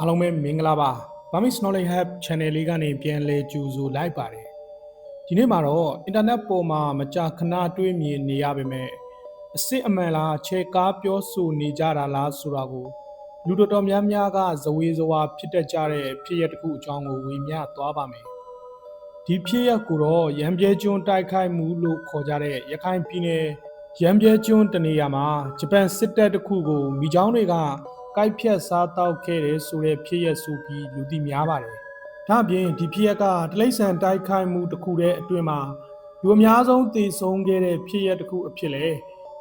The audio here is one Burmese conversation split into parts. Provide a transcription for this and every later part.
အားလုံးပဲမင်္ဂလာပါ Bamis Knowledge Hub Channel လေးကနေပြန်လည်ကြိုဆိုလိုက်ပါတယ်ဒီနေ့မှာတော့ internet ပေါ်မှာမကြာခဏတွေ့မြင်နေရပါမယ်အစ်စ်အမှန်လားခြေကားပြောဆိုနေကြတာလားဆိုတာကိုလူတော်တော်များများကဇဝေဇဝါဖြစ်တတ်ကြတဲ့ဖြစ်ရပ်တစ်ခုအကြောင်းကိုဝေမျှသွားပါမယ်ဒီဖြစ်ရပ်ကိုတော့ရံပြဲကျွန်းတိုက်ခိုက်မှုလို့ခေါ်ကြတဲ့ရခိုင်ပြည်နယ်ရံပြဲကျွန်းတနေရာမှာဂျပန်စစ်တပ်တစ်ခုကိုမိချောင်းတွေက ကိုက်ဖြတ်စားတောက်ခဲ့တယ်ဆိုတဲ့ဖြစ်ရပ်ဆိုပြီးလူသိများပါတယ်။ဒါ့အပြင်ဒီဖြစ်ရပ်ကတလိษံတိုက်ခိုက်မှုတစ်ခုတဲ့အတွင်းမှာလူအများဆုံးသေဆုံးခဲ့တဲ့ဖြစ်ရပ်တစ်ခုအဖြစ်လဲ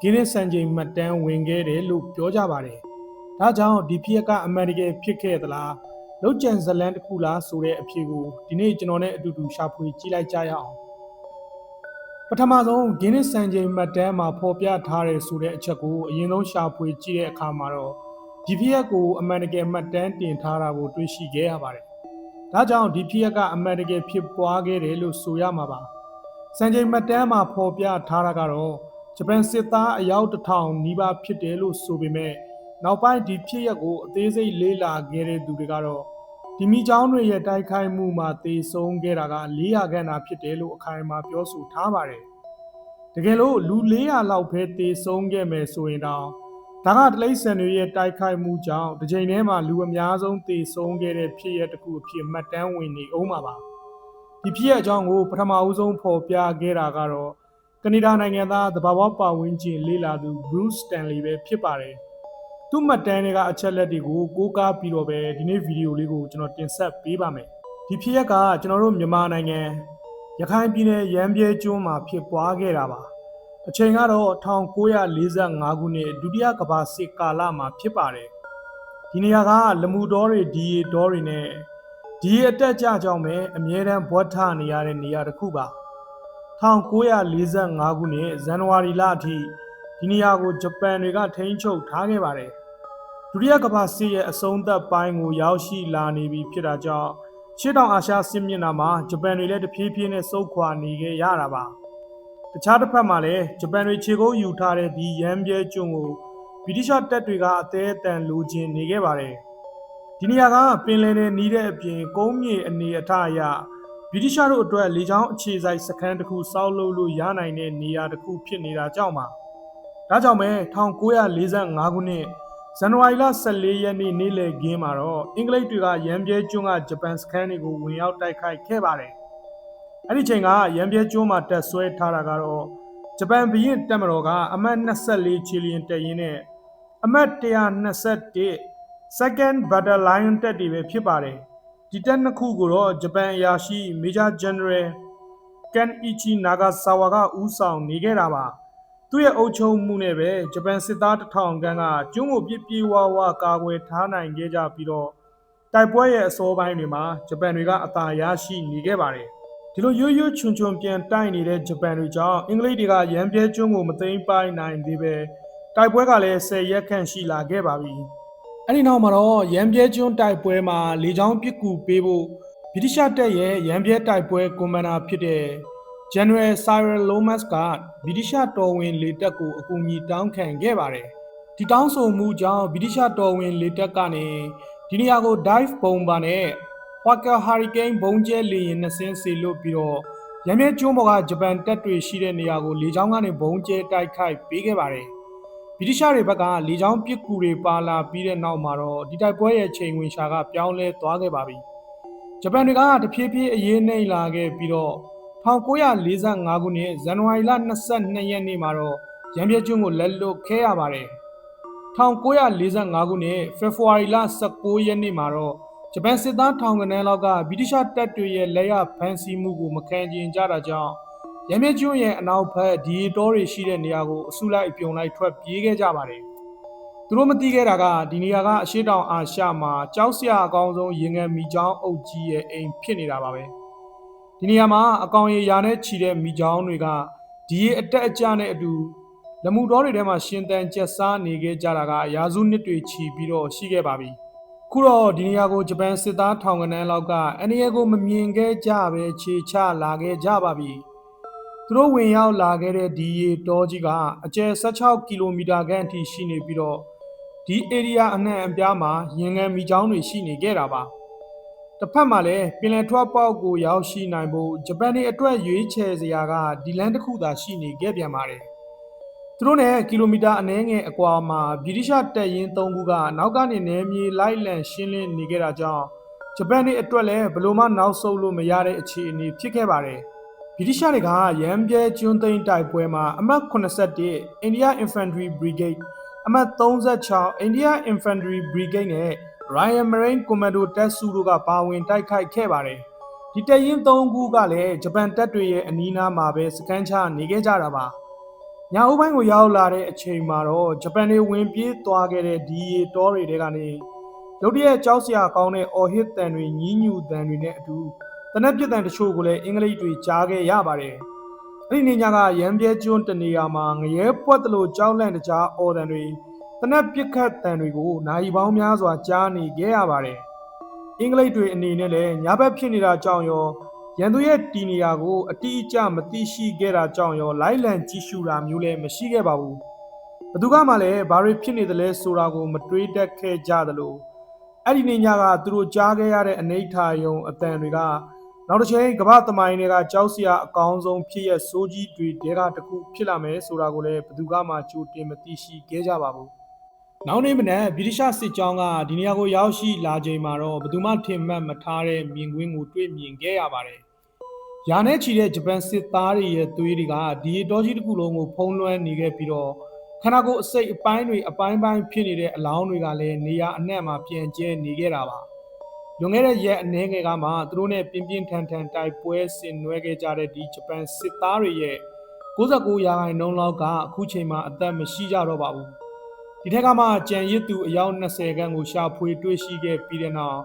ဂင်းနစ်စံချိန်မှတ်တမ်းဝင်ခဲ့တယ်လို့ပြောကြပါတယ်။ဒါကြောင့်ဒီဖြစ်ရပ်ကအမှန်တကယ်ဖြစ်ခဲ့သလားလောက်ကျန်ဇလန်တစ်ခုလားဆိုတဲ့အဖြေကိုဒီနေ့ကျွန်တော်နဲ့အတူတူရှာဖွေကြည့်လိုက်ကြရအောင်ပထမဆုံးဂင်းနစ်စံချိန်မှတ်တမ်းမှာဖော်ပြထားတယ်ဆိုတဲ့အချက်ကိုအရင်ဆုံးရှာဖွေကြည့်တဲ့အခါမှာတော့ ဒီဖြစ်ရပ်ကိုအမှန်တကယ်မှတ်တမ်းတင်ထားတာကိုတွေ့ရှိခဲ့ရပါတယ်ဒါကြောင့်ဒီဖြစ်ရပ်ကအမှန်တကယ်ဖြစ်ပွားခဲ့တယ်လို့ဆိုရမှာပါစံချိန်မှတ်တမ်းမှာဖော်ပြထားတာကတော့ဂျပန်စစ်သားအယောက်တစ်ထောင်နီးပါးဖြစ်တယ်လို့ဆိုပေမဲ့နောက်ပိုင်းဒီဖြစ်ရပ်ကိုအသေးစိတ်လေးလာခဲ့တဲ့သူတွေကတော့ဒီမိချောင်းတွေရဲ့တိုက်ခိုက်မှုမှာသေဆုံးခဲ့တာက400ခန့်သာဖြစ်တယ်လို့အခိုင်အမာပြောဆိုထားပါတယ်။တကယ်လို့လူ400လောက်ပဲသေဆုံးခဲ့မယ်ဆိုရင်တော့ ဒါကတလိษံတွေရဲ့တိုက်ခိုက်မှုကြောင့်တစ်ချိန်တည်းမှာလူအများဆုံးသေဆုံးခဲ့တဲ့ဖြစ်ရပ်တစ်ခုအဖြစ်မှတ်တမ်းဝင်နေအောင်ပါပါ။ဒီဖြစ်ရပ်အကြောင်းကိုပထမအဦးဆုံးဖော်ပြခဲ့တာကတော့ကနေဒါနိုင်ငံသားသဘာဝပတ်ဝန်းကျင်လေ့လာသူ Bruce Stanley ပဲဖြစ်ပါတယ်။သူ့မှတ်တမ်းတွေကအချက်လက်တွေကိုကိုးကားပြီးတော့ပဲဒီနေ့ဗီဒီယိုလေးကိုကျွန်တော်တင်ဆက်ပေးပါမယ်။ဒီဖြစ်ရပ်ကကျွန်တော်တို့မြန်မာနိုင်ငံရခိုင်ပြည်နယ်ရမ်းပြဲကျွန်းမှာဖြစ်ပွားခဲ့တာပါ။ အချိန်ကတော့1945ခုနှစ်ဒုတိယကမ္ဘာစစ်ကာလမှာဖြစ်ပါတယ်။ဒီနေရာကလမှုတော်တွေဒီရီတော်တွေနဲ့ဒီအတက်ကြကြောင့်ပဲအမြဲတမ်းဘွက်ထနေရတဲ့နေရာတစ်ခုပါ1945ခုနှစ်ဇန်နဝါရီလအထိဒီနေရာကိုဂျပန်တွေကထိန်းချုပ်ထားခဲ့ပါတယ်ဒုတိယကမ္ဘာစစ်ရဲ့အဆုံးသတ်ပိုင်းကိုရောက်ရှိလာနေပြီဖြစ်တာကြောင့်ရှေ့တောင်အာရှစစ်မျက်နှာမှာဂျပန်တွေလည်းတဖြည်းဖြည်းနဲ့စုပ်ခွာနေခဲ့ရတာပါ တခြားတစ်ဖက်မှာလည်းဂျပန်တွေခြေကုပ်ယူထားတဲ့ဒီရမ်းပြဲကျွန်းကိုဗြိတိရှတပ်တွေကအသေးအတန်လိုချင်နေခဲ့ပါတယ်ဒီနေရာကပင်လယ်နယ်နီးတဲ့အပြင်ကုန်းမြေအနေအထားအရဗြိတိရှတို့အတွက်လေကြောင်းအခြေစိုက်စခန်းတစ်ခုစောက်လုပ်လို့ရနိုင်တဲ့နေရာတစ်ခုဖြစ်နေတာကြောင့်ပါဒါကြောင့်ပဲ1945ခုနှစ်ဇန်နဝါရီလ14ရက်နေ့နေ့လယ်ခင်းမှာတော့အင်္ဂလိပ်တွေကရန်ပြဲကျွန်းကဂျပန်စခန်းတွေကိုဝင်ရောက်တိုက်ခိုက်ခဲ့ပါတယ်။ အဲ့ဒီချိန်ကရန်ပြဲကျွန်းမှာတက်ဆွဲထားတာကတော့ဂျပန်ဘရင်တက်မတော်ကအမှတ်24ချီလီယံတက်ရင်းနဲ့အမှတ်121 second battalion တက်တွေပဲဖြစ်ပါတယ်။ဒီတက်နှစ်ခုကိုတော့ဂျပန်အရာရှိ Major General Ken Ichi Nagasawa ကဦးဆောင်နေခဲ့တာပါ။သူ့ရဲ့အုပ်ချုပ်မှုနဲ့ပဲဂျပန်စစ်သားတထောင်ခန်းကကျွန်းကိုပြစ်ပြေးဝဝကာကွယ်ထားနိုင်ခဲ့ကြပြီးတော့တိုက်ပွဲရဲ့အစောပိုင်းတွေမှာဂျပန်တွေကအသာရရှိနေခဲ့ပါတယ် ဒီလိုရွရွချွန်ချွန်ပြန်တိုက်နေတဲ့ဂျပန်တွေကြောင့်အင်္ဂလိပ်တွေကရန်ပြဲကျွန်းကိုမသိမ်းပိုက်နိုင်သေးပဲတိုက်ပွဲကလည်း10ရက်ခန့်ရှိလာခဲ့ပါပြီအဲ့ဒီနောက်မှာတော့ရန်ပြဲကျွန်းတိုက်ပွဲမှာလေကြောင်းပစ်ကူပေးဖို့ဗြိတိရှတပ်ရဲ့ရန်ပြဲတိုက်ပွဲကွန်မန်ဒါဖြစ်တဲ့ General Cyril Lomas ကဗြိတိရှတော်ဝင်လေတပ်ကိုအကူအညီတောင်းခံခဲ့ပါတယ်။ဒီတောင်းဆိုမှုကြောင့်ဗြိတိရှတော်ဝင်လေတပ်ကနေဒီနေရာကို dive bomber နဲ့ Hawker Hurricane ဘုံကျဲလေယာဉ်နှစ်စင်းစီလွတ်ပြီးတော့ရမ်းမြဲကျွန်းပေါ်ကဂျပန်တပ်တွေရှိတဲ့နေရာကိုလေကြောင်းကနေဘုံကျဲတိုက်ခိုက်ပေးခဲ့ပါတယ်။ဗြိတိရှတွေဘက်ကလေကြောင်းပစ်ကူတွေပါလာပြီးတဲ့နောက်မှာတော့ဒီတိုက်ပွဲရဲ့ချိန်ဝင်ရှာကပြောင်းလဲသွားခဲ့ပါပြီ။ဂျပန်တွေကတဖြည်းဖြည်းအရေးနှိမ့်လာခဲ့ပြီးတော့1945ခုနှစ်ဇန်နဝါရီလ22ရက်နေ့မှာတော့ရန်ပြကျွန်းကိုလက်လွတ်ခဲ့ရပါတယ်1945ခုနှစ်ဖေဖော်ဝါရီလ19ရက်နေ့မှာတော့ ဂျပန်စစ်သားထောင်ကနန်းလောက်ကဗြိတိရှတပ်တွေရဲ့လက်ရဖမ်းဆီးမှုကိုမခံကျင်ကြတာကြောင့်ရန်ပြကျွန်းရဲ့အနောက်ဘက်ဒီတောတွေရှိတဲ့နေရာကိုအစုလိုက်အပြုံလိုက်ထွက်ပြေးခဲ့ကြပါတယ်သူတို့မသိခဲ့တာကဒီနေရာကအရှိတောင်အာရှမှာကြောက်စရာအကောင်းဆုံးရင်ငယ်မိချောင်းအုပ်ကြီးရဲ့အိမ်ဖြစ်နေတာပါပဲ။ဒီနေရာမှာအကောင်ရရာနဲ့ခြီတဲ့မိချောင်းတွေကဒီရေအတက်အကျနဲ့အတူလမှုတော်တွေထဲမှာရှင်တန်ကျက်စားနေခဲ့ကြတာကရာစုနှစ်တွေချီပြီးတော့ရှိခဲ့ပါပြီ ခုတော့ဒီနေရာကိုဂျပန်စစ်သားထောင်ကနန်းလောက်ကအနည်းကိုမမြင်ခဲ့ကြပဲခြေချလာခဲ့ကြပါပြီသူတို့ဝင်ရောက်လာခဲ့တဲ့ဒီရေတောကြီးကအကျယ်16ကီလိုမီတာခန့်အထိရှိနေပြီးတော့ဒီ area အနှံ့အပြားမှာရင်ငံမိချောင်းတွေရှိနေခဲ့တာပါတစ်ဖက်မှာလည်းပင်လယ်ထွက်ပေါက်ကိုရောက်ရှိနိုင်ဖို့ဂျပန်တွေအတွက်ရွေးချယ်စရာကဒီလန်တစ်ခုသာရှိနေခဲ့ပြန်ပါတယ် သူတို့နဲ့ကီလိုမီတာအနည်းငယ်အကွာမှာဗြိတိရှတပ်ရင်း၃ခုကနောက်ကနေနယ်မြေလိုက်လံရှင်းလင်းနေခဲ့တာကြောင့်ဂျပန်တွေအတွက်လည်းဘယ်လို့မှနောက်ဆုတ်လို့မရတဲ့အခြေအနေဖြစ်ခဲ့ပါတယ်ဗြိတိရှတွေကရန်ပြဲကျွန်းသိမ်းတိုက်ပွဲမှာအမှတ်81 India Infantry Brigade အမှတ်36 India Infantry Brigade နဲ့ Royal Marine Commando တပ်စုတို့ကပါဝင်တိုက်ခိုက်ခဲ့ပါတယ်။ဒီတပ်ရင်း၃ခုကလည်းဂျပန်တပ်တွေရဲ့အနီးအနားမှာပဲစခန်းချနေခဲ့ကြတာပါ။ ညအုပ်ပိုင်းကိုရောက်လာတဲ့အချိန်မှာတော့ဂျပန်တွေဝင်ပြေးသွားခဲ့တဲ့ဒီရီတောတွေတဲကနေရုတ်တရက်ကြောက်စရာကောင်းတဲ့အော်ဟစ်တန်တွေညင်းညူတန်တွေနဲ့အတူတနက်ပြစ်တန်တချို့ကိုလည်းအင်္ဂလိပ်တွေကြားခဲ့ရပါတယ်။အဲ့ဒီနေ့ညကရန်ပြဲကျွန်းတနေရာမှာငရဲပွက်တလို့ကြောက်လန့်တကြားအော်တန်တွေတနက်ပစ်ခတ်တန်တွေကိုနိုင်ပေါင်းများစွာကြားနေခဲ့ရပါတယ်။အင်္ဂလိပ်တွေအနေနဲ့လည်းညာဘက်ဖြစ်နေတာကြောင့်ရော ရန်သူရဲ့တီနေရာကိုအတိအကျမသိရှိခဲ့တာကြောင့်ရောလိုက်လံကြည့်ရှုတာမျိုးလည်းမရှိခဲ့ပါဘူး။ဘသူကမှလည်းဘာတွေဖြစ်နေသလဲဆိုတာကိုမတွေးတတ်ခဲ့ကြသလိုအဲ့ဒီနေ့ညကသူတို့ကြားခဲ့ရတဲ့အနေထာယုံအတန်တွေကနောက်တစ်ချိန်ကမ္ဘာသမိုင်းတွေကကြောက်စရာအကောင်းဆုံးဖြစ်ရဆိုးကြီးတွေတဲကတခုဖြစ်လာမယ်ဆိုတာကိုလည်းဘသူကမှကြိုတင်မသိရှိခဲ့ကြပါဘူး။နောက်နေ့မနက်ဗြိတိရှစစ်ကြောင်းကဒီနေရာကိုရောက်ရှိလာချိန်မှာတော့ဘသူမှထင်မှတ်မထားတဲ့မြင်ကွင်းကိုတွေ့မြင်ခဲ့ရပါတယ်။ ရာနဲ့ချီတဲ့ဂျပန်စစ်သားတွေရဲ့သွေးတွေကဒီတော်ကြီးတစ်ခုလုံးကိုဖုံးလွှမ်းနေခဲ့ပြီးတော့ခန္ဓာကိုယ်အစိတ်အပိုင်းတွေအပိုင်းပိုင်းဖြစ်နေတဲ့အလောင်းတွေကလည်းနေရာအနှံ့မှာပြန့်ကျဲနေခဲ့တာပါ။လွန်ခဲ့တဲ့ရက်အနည်းငယ်ကမှသူတို့နဲ့ပြင်းပြင်းထန်ထန်တိုက်ပွဲဆင်နွှဲခဲ့ကြတဲ့ဒီဂျပန်စစ်သားတွေရဲ့69ရာခိုင်နှုန်းလောက်ကအခုချိန်မှာအသက်မရှိကြတော့ပါဘူး။ဒီထက်ကမှကြံရစ်သူအယောက်20ခန့်ကိုရှာဖွေတွေ့ရှိခဲ့ပြီးတဲ့နောက်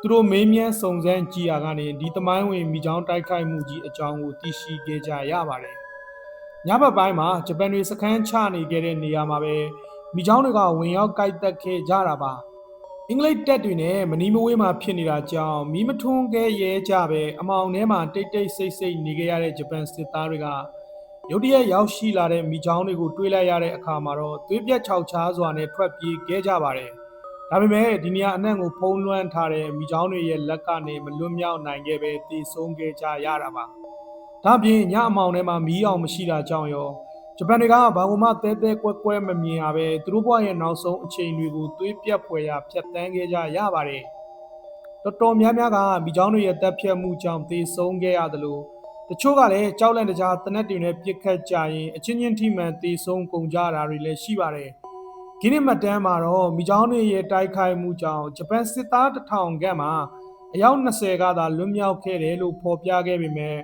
သူတို့မေးမြန်းစုံစမ်းကြည့်ရကနေဒီတမိုင်းဝင်မိချောင်းတိုက်ခိုက်မှုကြီးအကြောင်းကိုသိရှိခဲ့ကြရပါတယ်။ညဘက်ပိုင်းမှာဂျပန်တွေစခန်းချနေခဲ့တဲ့နေရာမှာပဲမိချောင်းတွေကဝင်ရောက်ကိုက်တက်ခဲ့ကြတာပါ။အင်္ဂလိပ်တပ်တွေနဲ့မနီမဝေးမှာဖြစ်နေတာကြောင့်မီးမထွန်းခဲ့ရဲကြပဲအမောင်ထဲမှာတိတ်တိတ်ဆိတ်ဆိတ်နေခဲ့ရတဲ့ဂျပန်စစ်သားတွေကရုတ်တရက်ရောက်ရှိလာတဲ့မိချောင်းတွေကိုတွေးလိုက်ရတဲ့အခါမှာတော့သွေးပြက်ခြောက်ခြားစွာနဲ့ထွက်ပြေးခဲ့ကြပါတယ်။ ဒါပေမဲ့ဒီနေရာအနှံ့ကိုဖုံးလွှမ်းထားတဲ့မိချောင်းတွေရဲ့လက်ကနေမလွတ်မြောက်နိုင်ခဲ့ပဲတည်ဆုံးခဲ့ကြရတာပါ။ဒါပြင်ညအမောင်ထဲမှာမီးအောင်မရှိတာကြောင့်ရောဂျပန်တွေကဘာမှတဲတဲကွဲကွဲမမြင်ရပဲသူတို့ဘဝရဲ့နောက်ဆုံးအချိန်တွေကိုသွေးပြက်ဖွယ်ရာဖျက်ဆီးခဲ့ကြရပါတယ်။တော်တော်များများကမိချောင်းတွေရဲ့တက်ဖြတ်မှုကြောင့်သေဆုံးခဲ့ရသလိုတချို့ကလည်းကြောက်လန့်တကြားတနက်တွေနဲ့ပြစ်ခတ်ကြရင်အချင်းချင်းထိမှန်သေဆုံးကုန်ကြတာတွေလည်းရှိပါတယ်။ ဒီနေ့မှတမ်းမှာတော့မိချောင်းတွေရဲ့တိုက်ခိုက်မှုကြောင့်ဂျပန်စစ်သားတစ်ထောင်ခန့်မှာအယောက်20ကသာလွတ်မြောက်ခဲ့တယ်လို့ဖော်ပြခဲ့ပေမဲ့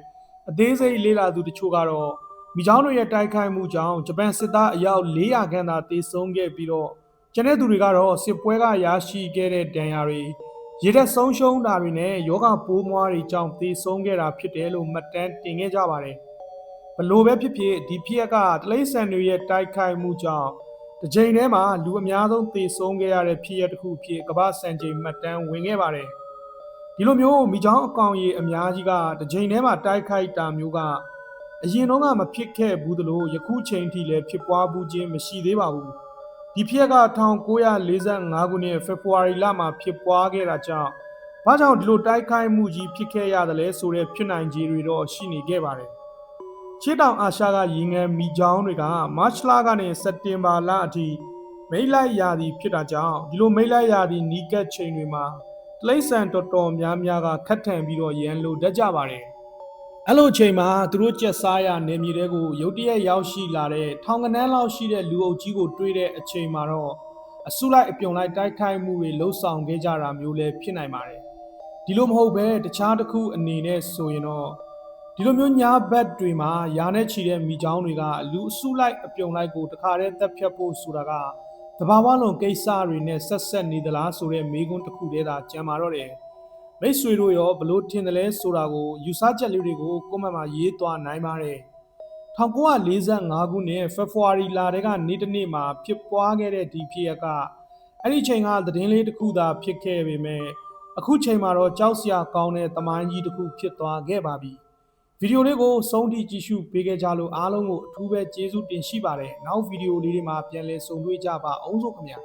အသေးစိတ်လေးလာသူတချို့ကတော့မိချောင်းတွေရဲ့တိုက်ခိုက်မှုကြောင့်ဂျပန်စစ်သားအယောက်400ခန့်သာသေဆုံးခဲ့ပြီးတော့ကျန်တဲ့သူတွေကတော့စစ်ပွဲကရရှိခဲ့တဲ့ဒဏ်ရာတွေရေတက်ဆုံးရှုံးတာတွေနဲ့ယောဂပိုးမွားတွေကြောင့်သေဆုံးခဲ့တာဖြစ်တယ်လို့မှတ်တမ်းတင်ခဲ့ကြပါတယ်။ဘလို့ပဲဖြစ်ဖြစ်ဒီဖြစ်ကတလိษံတွေရဲ့တိုက်ခိုက်မှုကြောင့် တစ်ချိန်တည်းမှာလူအများဆုံးသေဆုံးခဲ့ရတဲ့ဖြစ်ရတစ်ခုဖြစ်ကမ္ဘာစံချိန်မှတ်တမ်းဝင်ခဲ့ပါတယ်။ဒီလိုမျိုးမိချောင်းအကောင်ကြီးအများကြီးကတစ်ချိန်တည်းမှာတိုက်ခိုက်တာမျိုးကအရင်တော့ကမဖြစ်ခဲ့ဘူးသလိုယခုချိန်ထိလည်းဖြစ်ပွားမှုချင်းမရှိသေးပါဘူးဒီဖြစ်က1945ခုနှစ်ဖေဖော်ဝါရီလမှာဖြစ်ပွားခဲ့တာကြောင့်ဘာကြောင့်ဒီလိုတိုက်ခိုက်မှုကြီးဖြစ်ခဲ့ရတယ်လဲဆိုတဲ့ဖြစ်နိုင်ခြေတွေတော့ရှိနေခဲ့ပါတယ် ချစ်တောင်အာရှကရေငယ်မိချောင်းတွေကမတ်လကနေစက်တင်ဘာလအထိမိတ်လိုက်ရာသီဖြစ်တာကြောင့်ဒီလိုမိတ်လိုက်ရာသီနီးကပ်ချိန်တွေမှာတလိษံတော်တော်များများကခတ်ထန်ပြီးတော့ရန်လိုတတ်ကြပါတယ်အဲ့လိုအချိန်မှာသူတို့ကြက်စားရနေမြေတဲကိုရုတ်တရက်ရောက်ရှိလာတဲ့ထောင်ကနန်းလောက်ရှိတဲ့လူအုပ်ကြီးကိုတွေးတဲ့အချိန်မှာတော့အစုလိုက်အပြုံလိုက်တိုက်ခိုက်မှုတွေလှုပ်ဆောင်ခဲ့ကြတာမျိုးလည်းဖြစ်နိုင်ပါတယ်ဒီလိုမဟုတ်ပဲတခြားတစ်ခုအနေနဲ့ဆိုရင်တော့ ဒီလိုမျိုးညာဘက်တွေမှာယာနဲ့ချီတဲ့မိချောင်းတွေကလူအစုလိုက်အပြုံလိုက်ကိုတခါတည်းတက်ဖြတ်ဖို့ဆိုတာကတဘာဝလုံးကိစ္စတွေနဲ့ဆက်ဆက်နေသလားဆိုတဲ့မေးခွန်းတစ်ခုတည်းသာကြံပါတော့တယ်မိတ်ဆွေတို့ရောဘလို့ထင်တယ်လဲဆိုတာကိုယူဆချက်လေးတွေကိုကွန်မန့်မှာရေးသွားနိုင်ပါတယ်1945ခုနှစ်ဖေဖော်ဝါရီလတည်းကနေ့တစ်နေ့မှာဖြစ်ပွားခဲ့တဲ့ဒီဖြစ်ရပ်ကအဲ့ဒီချိန်ကသတင်းလေးတစ်ခုသာဖြစ်ခဲ့ပေမဲ့အခုချိန်မှာတော့ကြောက်စရာကောင်းတဲ့တမိုင်းကြီးတစ်ခုဖြစ်သွားခဲ့ပါပြီ ဗီဒီယိုလေးကိုစုံထိကြည့်ရှုပေးခဲ့ကြလို့အားလုံးကိုအထူးပဲကျေးဇူးတင်ရှိပါတယ်နောက်ဗီဒီယိုလေးတွေမှာပြန်လည်ဆုံတွေ့ကြပါအောင်စို့ခင်ဗျာ